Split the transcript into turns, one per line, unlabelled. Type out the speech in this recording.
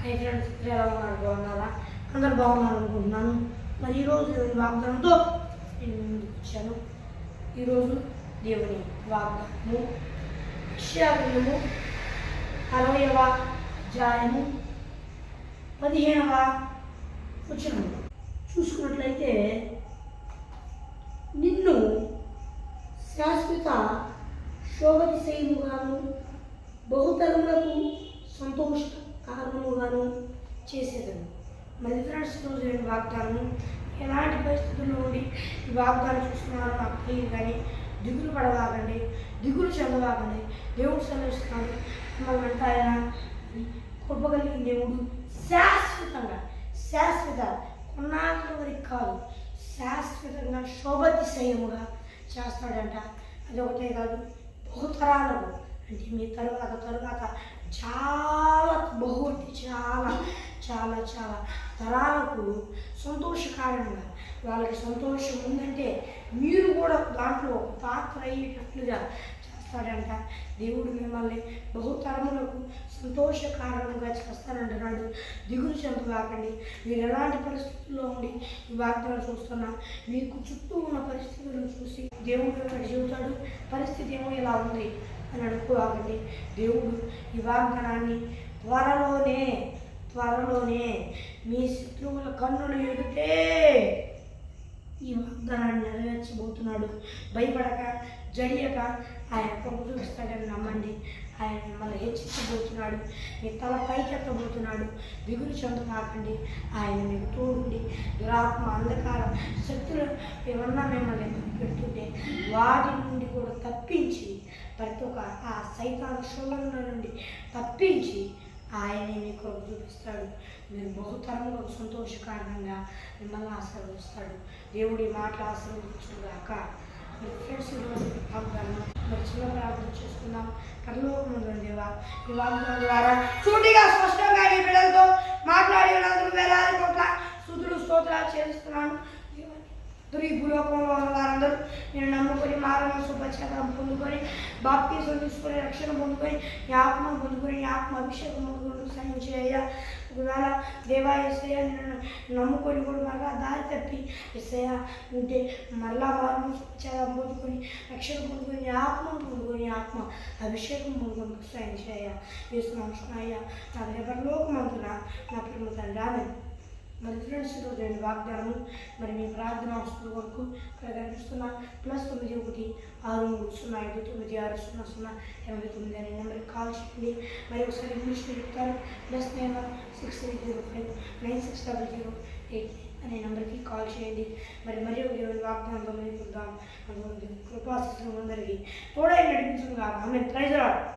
Hi friends ఎలా ఉన్నారు బాగున్నారా? అందరు బాగున్నారు అనుకుంటున్నాను. మరి ఈరోజు దేవుని వాగ్దానంతో నేను వచ్చాను ఈరోజు దేవుని వాగ్దానము విషయాగ్రహము అరవయవ అధ్యాయము పదిహేనవ వచనం చూసుకున్నట్లయితే నిన్ను శాశ్వత శోభతిశయముగాను బహుతరములకు సంతోష కారణముగాను చేసేదను. మరి ఫ్రెండ్స్ రోజు నేను వాగ్దానం ఎలాంటి పరిస్థితుల్లో ఉండి ఈ వాగ్దానం చూస్తున్నారో నాకు తెలియదు కానీ దిగులు పడవాగండి దిగులు చెందవాగండి దేవుడు సెలవిస్తున్నాడు. మిమ్మల్ని అంటే ఆయన కృప దేవుడు శాశ్వతంగా శాశ్వత కొన్నాళ్ళ వరకు కాదు శాశ్వతంగా శోభతిశయముగా చేస్తాడంట. అది ఒకటే కాదు బహుతరాలకు అంటే మీ తరువాత తరువాత చాలా బహు అంటే చాలా చాలా చాలా తరాలకు సంతోషకారణంగా వాళ్ళకి సంతోషం ఉందంటే మీరు కూడా దాంట్లో పాత్ర అయ్యేటట్లుగా చేస్తాడంట. దేవుడు మిమ్మల్ని బహుతరములకు సంతోషకారణంగా చేస్తానంటున్నాడు దిగులు చెందవాకండి మీరు ఎలాంటి పరిస్థితుల్లో ఉండి ఈ వాగ్దానం చూస్తున్నా మీకు చుట్టూ ఉన్న పరిస్థితులను చూసి దేవుడు ఇక్కడ చెబుతాడు పరిస్థితి ఏమో ఇలా ఉంది. అని అనుకోవాలండి దేవుడు ఈ వాగ్దానాన్ని త్వరలోనే త్వరలోనే మీ శత్రువుల కన్నులు ఎదుటే ఈ వాగ్దానాన్ని నెరవేర్చబోతున్నాడు. భయపడక జడియక ఆయన కృప ఇస్తాడని నమ్మండి. ఆయన మిమ్మల్ని హెచ్చించబోతున్నాడు మీ తల పైకెత్తబోతున్నాడు దిగులు చెందకాకండి ఆయన మీకు తోడుండి. దురాత్మ అంధకారం శక్తులు ఏమన్నా మిమ్మల్ని పెడుతుంటే వాటి నుండి కూడా తప్పించి ప్రతి ఒక్క ఆ సైతాన్ శోధనల నుండి తప్పించి ఆయనే మీకు చూపిస్తాడు. మీరు బహుతరంలో సంతోషకారణంగా మిమ్మల్ని ఆశీర్వదిస్తాడు. దేవుడి మాటలు ఆశీర్వదించుగాక మీరు ఫ్రెండ్స్ ఈరోజు వాగ్దానం మరి చిన్న ప్రార్థన చేసుకుందాం. పరలోకముందు దేవా ఈ వాగ్దానం ద్వారా సూటిగా స్పష్టంగా నీ బిడ్డలతో మాట్లాడి వేలాది కోట్ల సుతులు స్తోత్రాలు చేస్తున్నాను ఈ భూలోకంలో ఉన్న వారందరూ నేను నమ్ముకొని మారణ సుపచేతం పొందుకొని రక్షణ పొందుకొని ఈ ఆత్మ పొందుకొని ఈ ఆత్మ అభిషేకం పొందుకొని సహాయం చేయ ఒకవేళ దేవా ఎస్ఐ నేను నమ్ముకొని కూడా మరలా దారి తప్పి ఎస్ఐ అంటే మరలా మారణ సుపచేతం పొందుకొని రక్షణ పొందుకొని ఆత్మ పొందుకొని ఆత్మ అభిషేకం పొందుకొని సహాయం చేయ వేస్తున్నాను అయ్యా. నా ఎవరిలోకమంతున నా ప్రేమ తండ్రి. ఆమె మరి ఫ్రెండ్స్ ఈరోజు నేను వాగ్దానము మరి మీ ప్రార్థన వస్తువుల వరకు ఇక్కడ కనిపిస్తున్న ప్లస్ తొమ్మిది ఒకటి ఆరు మూడు సున్నా ఐదు తొమ్మిది ఆరు సున్నా సున్నా ఎనభై తొమ్మిది అనే నెంబర్కి కాల్ చేయండి. మరి ఒకసారి ఇంగ్లీష్లో చెప్తాను ప్లస్ నేను six three zero five nine six double zero eight అనే నెంబర్కి కాల్ చేయండి. మరి మరి ఒక ఇరవై వాగ్దానంతో మరి చూద్దాం కృపాశిస్తులు అందరికీ. తోడై నడిపించుగా ఆమె ప్రైజ్ రాడు